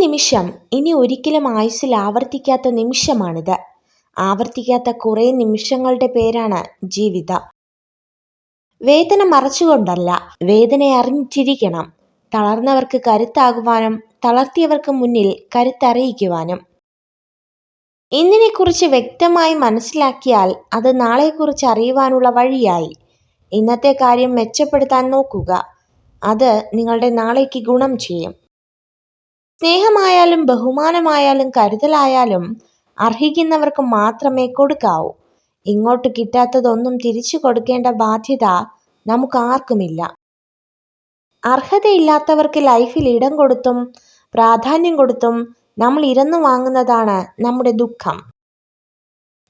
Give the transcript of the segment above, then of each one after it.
നിമിഷം ഇനി ഒരിക്കലും ആയുസ്സിൽ ആവർത്തിക്കാത്ത നിമിഷമാണിത്. ആവർത്തിക്കാത്ത കുറേ നിമിഷങ്ങളുടെ പേരാണ് ജീവിതം. വേദന മറച്ചുകൊണ്ടല്ല വേദനയെ അറിഞ്ഞിരിക്കണം. തളർന്നവർക്ക് കരുത്താകുവാനും തളർത്തിയവർക്ക് മുന്നിൽ കരുത്തറിയിക്കുവാനും. ഇന്നിനെക്കുറിച്ച് വ്യക്തമായി മനസ്സിലാക്കിയാൽ അത് നാളെക്കുറിച്ച് അറിയുവാനുള്ള വഴിയായി. ഇന്നത്തെ കാര്യം മെച്ചപ്പെടുത്താൻ നോക്കുക. അത് നിങ്ങളുടെ നാളേക്ക് ഗുണം ചെയ്യും. സ്നേഹമായാലും ബഹുമാനമായാലും കരുതലായാലും അർഹിക്കുന്നവർക്ക് മാത്രമേ കൊടുക്കാവൂ. ഇങ്ങോട്ട് കിട്ടാത്തതൊന്നും തിരിച്ചു കൊടുക്കേണ്ട ബാധ്യത നമുക്ക് ആർക്കുമില്ല അർഹതയില്ലാത്തവർക്ക് ലൈഫിൽ ഇടം കൊടുത്തും പ്രാധാന്യം കൊടുത്തും നമ്മൾ ഇരന്നു വാങ്ങുന്നതാണ് നമ്മുടെ ദുഃഖം.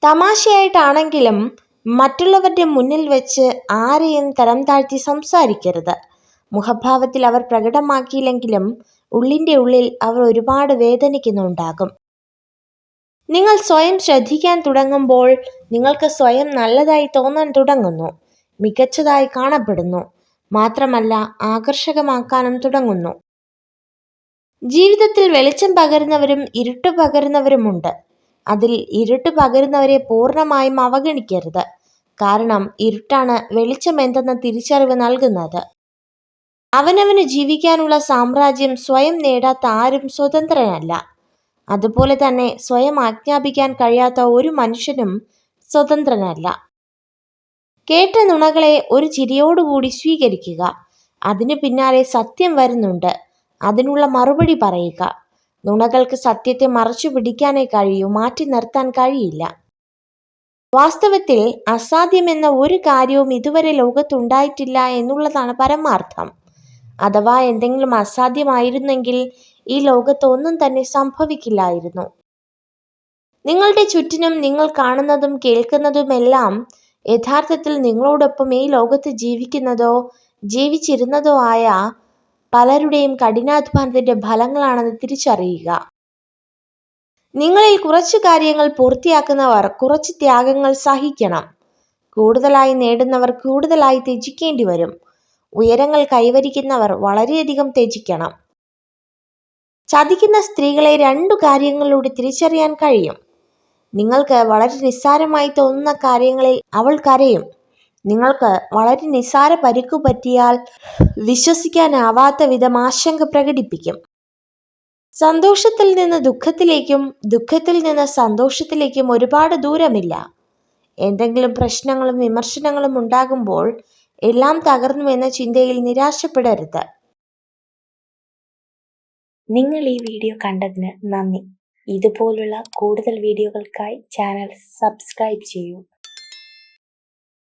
തമാശയായിട്ടാണെങ്കിലും മറ്റുള്ളവരുടെ മുന്നിൽ വെച്ച് ആരെയും തരം താഴ്ത്തി സംസാരിക്കരുത്. മുഖഭാവത്തിൽ അവർ പ്രകടമാക്കിയില്ലെങ്കിലും ഉള്ളിന്റെ ഉള്ളിൽ അവർ ഒരുപാട് വേദനിക്കുന്നുണ്ടാകും. നിങ്ങൾ സ്വയം ശ്രദ്ധിക്കാൻ തുടങ്ങുമ്പോൾ നിങ്ങൾക്ക് സ്വയം നല്ലതായി തോന്നാൻ തുടങ്ങുന്നു. മികച്ചതായി കാണപ്പെടുന്നു. മാത്രമല്ല ആകർഷകമാക്കാനും തുടങ്ങുന്നു. ജീവിതത്തിൽ വെളിച്ചം പകരുന്നവരും ഇരുട്ട് പകരുന്നവരുമുണ്ട്. അതിൽ ഇരുട്ട് പകരുന്നവരെ പൂർണമായും അവഗണിക്കരുത്. കാരണം ഇരുട്ടാണ് വെളിച്ചം എന്തെന്ന തിരിച്ചറിവ് നൽകുന്നത്. അവനവന് ജീവിക്കാനുള്ള സാമ്രാജ്യം സ്വയം നേടാത്ത ആരും സ്വതന്ത്രനല്ല. അതുപോലെ തന്നെ സ്വയം ആജ്ഞാപിക്കാൻ കഴിയാത്ത ഒരു മനുഷ്യനും സ്വതന്ത്രനല്ല. കേട്ട നുണകളെ ഒരു ചിരിയോടുകൂടി സ്വീകരിക്കുക. അതിനു പിന്നാലെ സത്യം വരുന്നുണ്ട്. അതിനുള്ള മറുപടി പറയുക. നുണകൾക്ക് സത്യത്തെ മറച്ചു പിടിക്കാനേ കഴിയൂ മാറ്റി നിർത്താൻ കഴിയില്ല. വാസ്തവത്തിൽ അസാധ്യമെന്ന ഒരു കാര്യവും ഇതുവരെ ലോകത്തുണ്ടായിട്ടില്ല എന്നുള്ളതാണ് പരമാർത്ഥം. അഥവാ എന്തെങ്കിലും അസാധ്യമായിരുന്നെങ്കിൽ ഈ ലോകത്ത് ഒന്നും തന്നെ സംഭവിക്കില്ലായിരുന്നു. നിങ്ങളുടെ ചുറ്റിനും നിങ്ങൾ കാണുന്നതും കേൾക്കുന്നതുമെല്ലാം യഥാർത്ഥത്തിൽ നിങ്ങളോടൊപ്പം ഈ ലോകത്ത് ജീവിക്കുന്നതോ ജീവിച്ചിരുന്നതോ ആയ പലരുടെയും കഠിനാധ്വാനത്തിന്റെ ഫലങ്ങളാണെന്ന് തിരിച്ചറിയുക. നിങ്ങളിൽ കുറച്ച് കാര്യങ്ങൾ പൂർത്തിയാക്കുന്നവർ കുറച്ച് ത്യാഗങ്ങൾ സഹിക്കണം. കൂടുതലായി നേടുന്നവർ കൂടുതലായി ത്യജിക്കേണ്ടി വരും ഉയരങ്ങൾ കൈവരിക്കുന്നവർ വളരെയധികം ത്യജിക്കണം. ചതിക്കുന്ന സ്ത്രീകളെ രണ്ടു കാര്യങ്ങളിലൂടെ തിരിച്ചറിയാൻ കഴിയും. നിങ്ങൾക്ക് വളരെ നിസ്സാരമായി തോന്നുന്ന കാര്യങ്ങളിൽ അവൾ കരയും. നിങ്ങൾക്ക് വളരെ നിസ്സാര പരിക്കു പറ്റിയാൽ വിശ്വസിക്കാനാവാത്ത വിധം ആശങ്ക പ്രകടിപ്പിക്കും. സന്തോഷത്തിൽ നിന്ന് ദുഃഖത്തിലേക്കും ദുഃഖത്തിൽ നിന്ന് സന്തോഷത്തിലേക്കും ഒരുപാട് ദൂരമില്ല. എന്തെങ്കിലും പ്രശ്നങ്ങളും വിമർശനങ്ങളും ഉണ്ടാകുമ്പോൾ എല്ലാം തകർന്നു എന്ന ചിന്തയിൽ നിരാശപ്പെടരുത്. നിങ്ങൾ ഈ വീഡിയോ കണ്ടതിന് നന്ദി. ഇതുപോലുള്ള കൂടുതൽ വീഡിയോകൾക്കായി ചാനൽ സബ്സ്ക്രൈബ് ചെയ്യൂ.